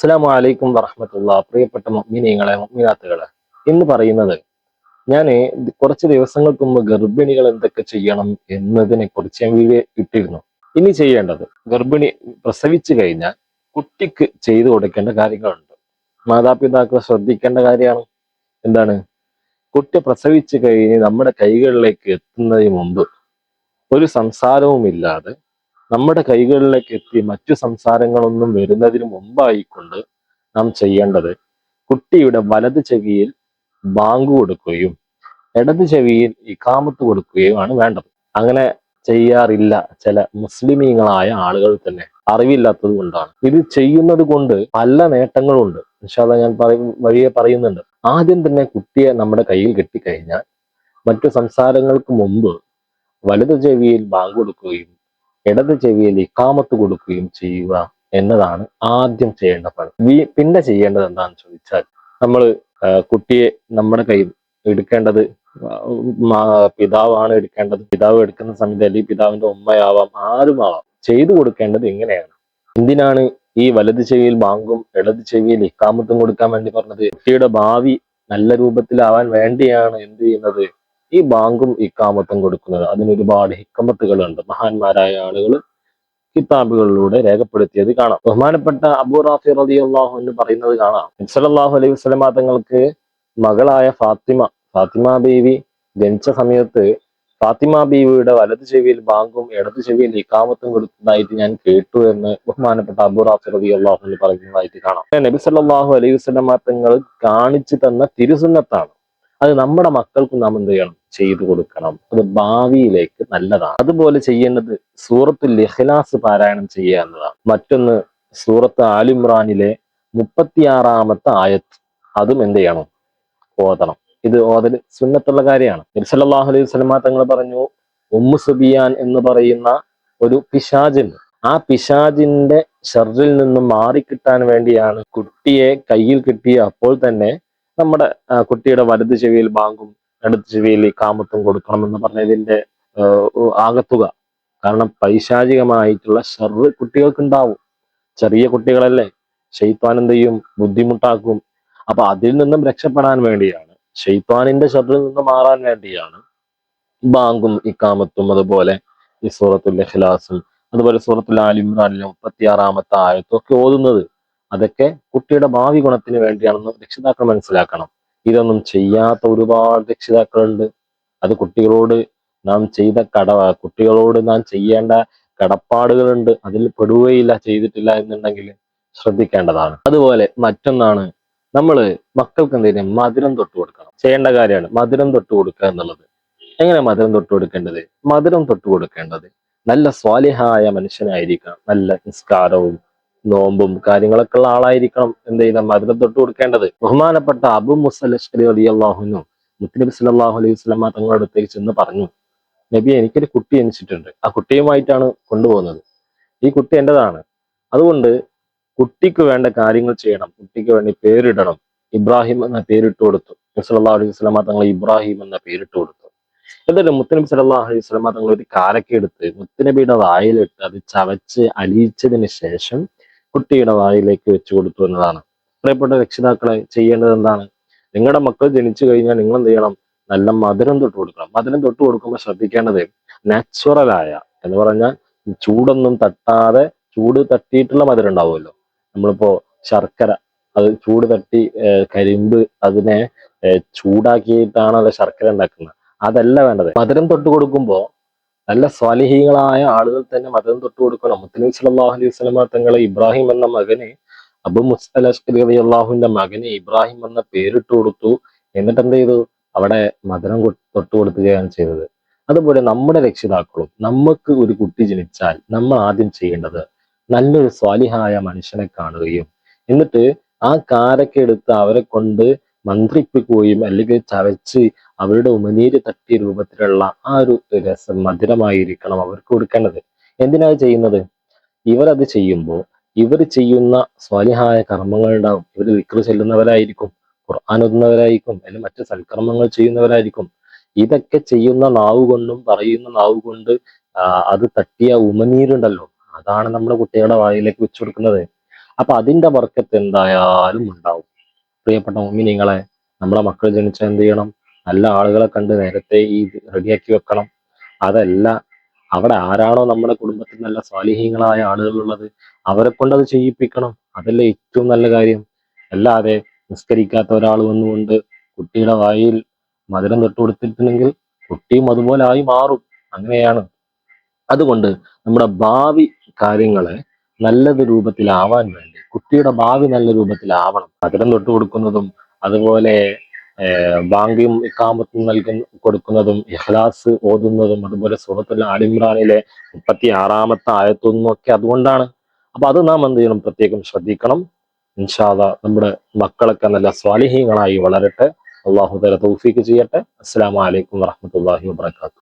അസ്സാം വലൈക്കും വറഹമത്തുള്ള. പ്രിയപ്പെട്ട മമ്മിനീങ്ങളെ മൊമ്മീനാത്തുകളെ ഇന്ന് പറയുന്നത് ഞാൻ കുറച്ച് ദിവസങ്ങൾക്ക് മുമ്പ് ഗർഭിണികൾ എന്തൊക്കെ ചെയ്യണം എന്നതിനെ കുറിച്ച് ഞാൻ ഇട്ടിരുന്നു. ഇനി ചെയ്യേണ്ടത് ഗർഭിണി പ്രസവിച്ചു കഴിഞ്ഞാൽ കുട്ടിക്ക് ചെയ്തു കൊടുക്കേണ്ട കാര്യങ്ങളുണ്ട്. മാതാപിതാക്കൾ ശ്രദ്ധിക്കേണ്ട കാര്യമാണ്. എന്താണ്? കുട്ടി പ്രസവിച്ചു കഴിഞ്ഞ് നമ്മുടെ കൈകളിലേക്ക് എത്തുന്നതിന് മുമ്പ് ഒരു സംസാരവുമില്ലാതെ നമ്മുടെ കൈകളിലേക്ക് എത്തി മറ്റു സംസാരങ്ങളൊന്നും വരുന്നതിന് മുമ്പായിക്കൊണ്ട് നാം ചെയ്യേണ്ടത് കുട്ടിയുടെ വലത് ചെവിയിൽ ബാങ്ക് കൊടുക്കുകയും ഇടത് ചെവിയിൽ ഇക്കാമത്ത് കൊടുക്കുകയുമാണ് വേണ്ടത്. അങ്ങനെ ചെയ്യാറില്ല ചില മുസ്ലിമീങ്ങളായ ആളുകൾ തന്നെ. അറിവില്ലാത്തത് കൊണ്ടാണ്. ഇത് ചെയ്യുന്നത് കൊണ്ട് പല നേട്ടങ്ങളുണ്ട്. നിഷാദ ഞാൻ പറയും വഴിയെ പറയുന്നുണ്ട്. ആദ്യം തന്നെ കുട്ടിയെ നമ്മുടെ കയ്യിൽ കെട്ടിക്കഴിഞ്ഞാൽ മറ്റു സംസാരങ്ങൾക്ക് മുമ്പ് വലത് ചെവിയിൽ ബാങ്ക് കൊടുക്കുകയും ഇടത് ചെവിയിൽ ഇക്കാമത്ത് കൊടുക്കുകയും ചെയ്യുക എന്നതാണ് ആദ്യം ചെയ്യേണ്ട പണി. പിന്നെ ചെയ്യേണ്ടത് എന്താണെന്ന് ചോദിച്ചാൽ നമ്മൾ കുട്ടിയെ നമ്മുടെ കയ്യിൽ എടുക്കേണ്ടത് പിതാവാണ് എടുക്കേണ്ടത്. പിതാവ് എടുക്കുന്ന സമയത്ത് അല്ലെങ്കിൽ പിതാവിന്റെ ഉമ്മയാവാം ആരുമാവാം ചെയ്തു കൊടുക്കേണ്ടത് എങ്ങനെയാണ് എന്തിനാണ് ഈ വലത് ചെവിയിൽ ബാങ്കും ഇടത് ചെവിയിൽ ഇക്കാമത്തും കൊടുക്കാൻ വേണ്ടി പറഞ്ഞത്? കുട്ടിയുടെ ഭാവി നല്ല രൂപത്തിലാവാൻ വേണ്ടിയാണ് എന്ത് ചെയ്യുന്നത്? ഈ ബാങ്കും ഇക്കാമത്തും കൊടുക്കുന്നത്. അതിന് ഒരുപാട് ഹിക്കമത്തുകളുണ്ട്. മഹാന്മാരായ ആളുകൾ കിതാബുകളിലൂടെ രേഖപ്പെടുത്തിയത് കാണാം. ബഹുമാനപ്പെട്ട അബൂ റാഫി റതി അള്ളാഹു എന്ന് പറയുന്നത് കാണാം. സല്ലല്ലാഹു അലൈഹി വസല്ലമ തങ്ങൾക്ക് മകളായ ഫാത്തിമ ഫാത്തിമ ബീവി ജനിച്ച സമയത്ത് ഫാത്തിമ ബീവിയുടെ വലത് ചെവിയിൽ ബാങ്കും ഇടത് ചെവിയിൽ ഇക്കാമത്തും കൊടുത്തതായിട്ട് ഞാൻ കേട്ടു എന്ന് ബഹുമാനപ്പെട്ട അബൂ റാഫി റതി അള്ളാഹു എന്ന് പറയുന്നതായിട്ട് കാണാം. നബി സല്ലാഹു അലൈഹി വസ്ലമാ തങ്ങൾ കാണിച്ചു തന്ന തിരുസുന്നത്താണ്. അത് നമ്മുടെ മക്കൾക്ക് നാം എന്ത് ചെയ്യണം? ചെയ്തു കൊടുക്കണം. അത് ഭാവിയിലേക്ക് നല്ലതാണ്. അതുപോലെ ചെയ്യേണ്ടത് സൂറത്തുൽ ഇഖ്ലാസ് പാരായണം ചെയ്യുക എന്നതാണ്. മറ്റൊന്ന് സൂറത്ത് ആലിമ്രാനിലെ മുപ്പത്തിയാറാമത്തെ ആയത്ത്. അതും എന്ത് ചെയ്യണം? ഓതണം. ഇത് ഓതൽ സുന്നത്തുള്ള കാര്യമാണ്. നബിസല്ലാഹു അലൈഹി വസല്ലമ തങ്ങൾ പറഞ്ഞു ഉമ്മു സുബിയാൻ എന്ന് പറയുന്ന ഒരു പിശാജിൻ ആ പിശാജിന്റെ ഷർറിൽ നിന്നും മാറിക്കിട്ടാൻ വേണ്ടിയാണ് കുട്ടിയെ കയ്യിൽ കിട്ടിയ അപ്പോൾ തന്നെ നമ്മുടെ കുട്ടിയുടെ വലത് ചെവിയിൽ ബാങ്കും ഇടത് ചെവിയിൽ കാമത്തും കൊടുക്കണമെന്ന് പറഞ്ഞതിന്റെ ആകത്തുക. കാരണം പൈശാചികമായിട്ടുള്ള ഷെറ് കുട്ടികൾക്ക് ഉണ്ടാവും ചെറിയ കുട്ടികളല്ലേ. ഷെയ്ത്താൻ എന്ത് ചെയ്യും? ബുദ്ധിമുട്ടാക്കും. അപ്പൊ അതിൽ നിന്നും രക്ഷപ്പെടാൻ വേണ്ടിയാണ്. ഷെയ്ത്താനിന്റെ ഷെറിൽ നിന്ന് മാറാൻ വേണ്ടിയാണ് ബാങ്കും ഇക്കാമത്തും അതുപോലെ ഈ സൂറത്തുൽ ഇഖ്ലാസും അതുപോലെ സൂറത്തുൽ ആലിമ്രാനിലെ മുപ്പത്തിയാറാമത്തെ ആയത്തും ഒക്കെ ഓതുന്നത്. അതൊക്കെ കുട്ടിയുടെ ഭാവി ഗുണത്തിന് വേണ്ടിയാണെന്ന് രക്ഷിതാക്കൾ മനസ്സിലാക്കണം. ഇതൊന്നും ചെയ്യാത്ത ഒരുപാട് രക്ഷിതാക്കളുണ്ട്. അത് കുട്ടികളോട് നാം ചെയ്ത കട കുട്ടികളോട് നാം ചെയ്യേണ്ട കടപ്പാടുകളുണ്ട്. അതിൽ പെടുകയില്ല ചെയ്തിട്ടില്ല എന്നുണ്ടെങ്കിൽ ശ്രദ്ധിക്കേണ്ടതാണ്. അതുപോലെ മറ്റൊന്നാണ് നമ്മൾ മക്കൾക്ക് എന്തെങ്കിലും മധുരം തൊട്ട് കൊടുക്കണം. ചെയ്യേണ്ട കാര്യമാണ് മധുരം തൊട്ട് കൊടുക്കുക എന്നുള്ളത്. എങ്ങനെ മധുരം തൊട്ട് കൊടുക്കേണ്ടത്? മധുരം തൊട്ട് കൊടുക്കേണ്ടത് നല്ല സ്വാലിഹായ മനുഷ്യനായിരിക്കണം. നല്ല നിസ്കാരവും നോമ്പും കാര്യങ്ങളൊക്കെ ഉള്ള ആളായിരിക്കണം എന്ത് ചെയ്യുന്ന മധുരം തൊട്ട് കൊടുക്കേണ്ടത്. ബഹുമാനപ്പെട്ട അബു മുസലി അള്ളാഹുനും മുത്തനബി സലാഹു അലൈഹി വസല്ലമ തങ്ങളുടെ അടുത്തേക്ക് ചെന്ന് പറഞ്ഞു നബി എനിക്കൊരു കുട്ടി ജനിച്ചിട്ടുണ്ട്. ആ കുട്ടിയുമായിട്ടാണ് കൊണ്ടുപോകുന്നത്. ഈ കുട്ടി എന്റെതാണ് അതുകൊണ്ട് കുട്ടിക്ക് വേണ്ട കാര്യങ്ങൾ ചെയ്യണം. കുട്ടിക്ക് വേണ്ടി പേരിടണം. ഇബ്രാഹിം എന്ന പേരിട്ട് കൊടുത്തു. സല്ലല്ലാഹു അലൈഹി വസല്ലമ തങ്ങൾ ഇബ്രാഹിം എന്ന പേരിട്ട് കൊടുത്തു. എന്നിട്ട് മുത്തനബി സല്ലല്ലാഹു അലൈഹി വസല്ലമ തങ്ങൾ ഒരു കാരക്ക എടുത്ത് മുത്തനബിയുടെ വായിലിട്ട് അത് ചവച്ച് അലിയിച്ചതിന് ശേഷം കുട്ടിയുടെ വായിലേക്ക് വെച്ചു കൊടുത്തു എന്നതാണ്. പ്രിയപ്പെട്ട രക്ഷിതാക്കളെ ചെയ്യേണ്ടത് എന്താണ്? നിങ്ങളുടെ മക്കൾ ജനിച്ചു കഴിഞ്ഞാൽ നിങ്ങൾ എന്ത് ചെയ്യണം? നല്ല മധുരം തൊട്ട് കൊടുക്കണം. മധുരം തൊട്ട് കൊടുക്കുമ്പോൾ ശ്രദ്ധിക്കേണ്ടത് നാച്ചുറലായ എന്ന് പറഞ്ഞാൽ ചൂടൊന്നും തട്ടാതെ ചൂട് തട്ടിയിട്ടുള്ള മധുരം ഉണ്ടാവുമല്ലോ. നമ്മളിപ്പോ ശർക്കര അത് ചൂട് തട്ടി കരിമ്പ് അതിനെ ചൂടാക്കിയിട്ടാണ് ചൂടാക്കിയിട്ടാണല്ലോ ശർക്കര ഉണ്ടാക്കുന്നത്. അതല്ല വേണ്ടത്. മധുരം തൊട്ട് കൊടുക്കുമ്പോൾ നല്ല സ്വാലിഹീങ്ങളായ ആളുകൾ തന്നെ മതം തൊട്ട് കൊടുക്കണം. മുത്തനബി സലാഹു അലൈഹി വസല്ലമ തങ്ങളെ ഇബ്രാഹിം എന്ന മകനെ അബു മുസ്അൽ മകനെ ഇബ്രാഹിം എന്ന പേരിട്ട് കൊടുത്തു. എന്നിട്ട് എന്ത് ചെയ്തു? അവിടെ കൊ- തൊട്ട് കൊടുക്കുകയാണ് ചെയ്തത്. അതുപോലെ നമ്മുടെ രക്ഷിതാക്കളും നമുക്ക് ഒരു കുട്ടി ജനിച്ചാൽ നമ്മൾ ആദ്യം ചെയ്യേണ്ടത് നല്ലൊരു സ്വാലിഹായ മനുഷ്യനെ കാണുകയും എന്നിട്ട് ആ കാരൊക്കെ എടുത്ത് അവരെ കൊണ്ട് മന്ത്രിപ്പിക്കുകയും അല്ലെങ്കിൽ ചവച്ച് അവരുടെ ഉമനീര് തട്ടിയ രൂപത്തിലുള്ള ആ ഒരു രസം മധുരമായിരിക്കണം അവർക്ക് കൊടുക്കേണ്ടത്. എന്തിനാണ് ചെയ്യുന്നത്? ഇവരത് ചെയ്യുമ്പോൾ ഇവർ ചെയ്യുന്ന സ്വാലിഹായ കർമ്മങ്ങൾ ഉണ്ടാവും ഇവർ വിക്ര ചെല്ലുന്നവരായിരിക്കും ഖുർആൻ ഓതുന്നവരായിരിക്കും അല്ലെങ്കിൽ മറ്റു സൽക്കർമ്മങ്ങൾ ചെയ്യുന്നവരായിരിക്കും. ഇതൊക്കെ ചെയ്യുന്ന നാവ് കൊണ്ടും പറയുന്ന നാവ് കൊണ്ട് അത് തട്ടിയ ഉമനീരുണ്ടല്ലോ. അതാണ് നമ്മുടെ കുട്ടികളുടെ വായിലേക്ക് വെച്ചു കൊടുക്കുന്നത്. അപ്പൊ അതിന്റെ വർക്കത്ത് എന്തായാലും ഉണ്ടാവും. പ്രിയപ്പെട്ട മുമ്മിനിങ്ങളെ നമ്മളെ മക്കൾ ജനിച്ച എന്ത് ചെയ്യണം? നല്ല ആളുകളെ കണ്ട് നേരത്തെ ഈ റെഡിയാക്കി വെക്കണം. അതല്ല അവിടെ ആരാണോ നമ്മുടെ കുടുംബത്തിൽ നല്ല സ്വാലിഹീങ്ങളായ ആളുകളുള്ളത് അവരെ കൊണ്ട് അത് ചെയ്യിപ്പിക്കണം. അതല്ലേ ഏറ്റവും നല്ല കാര്യം. അല്ലാതെ നിസ്കരിക്കാത്ത ഒരാൾ വന്നുകൊണ്ട് കുട്ടിയുടെ വായിൽ മധുരം തൊട്ട് കൊടുത്തിട്ടുണ്ടെങ്കിൽ കുട്ടിയും അതുപോലെ ആയി മാറും. അങ്ങനെയാണ്. അതുകൊണ്ട് നമ്മുടെ ഭാവി കാര്യങ്ങളെ നല്ലത് രൂപത്തിലാവാൻ വേണ്ടി കുട്ടിയുടെ ഭാവി നല്ല രൂപത്തിലാവണം. മധുരം തൊട്ട് കൊടുക്കുന്നതും അതുപോലെ ബാങ്കിയും ബാങ്കും ഇക്കാമത്തും നൽകുന്ന കൊടുക്കുന്നതും ഇഹ്ലാസ് ഓതുന്നതും അതുപോലെ സൂറത്തുൽ ആലിമ്രാനിലെ മുപ്പത്തി ആറാമത്തെ ആയത്തൊന്നും ഒക്കെ അതുകൊണ്ടാണ്. അപ്പൊ അത് നാം എന്ത് ചെയ്യണം? പ്രത്യേകം ശ്രദ്ധിക്കണം. ഇൻഷാദ നമ്മുടെ മക്കളൊക്കെ നല്ല സ്വാലിഹീങ്ങളായി വളരട്ടെ. അള്ളാഹു തല തൗഫീക്ക് ചെയ്യട്ടെ. അസ്സാം അലൈക്കും വറഹ്മത്തുള്ളാഹി വബറകാതുഹു.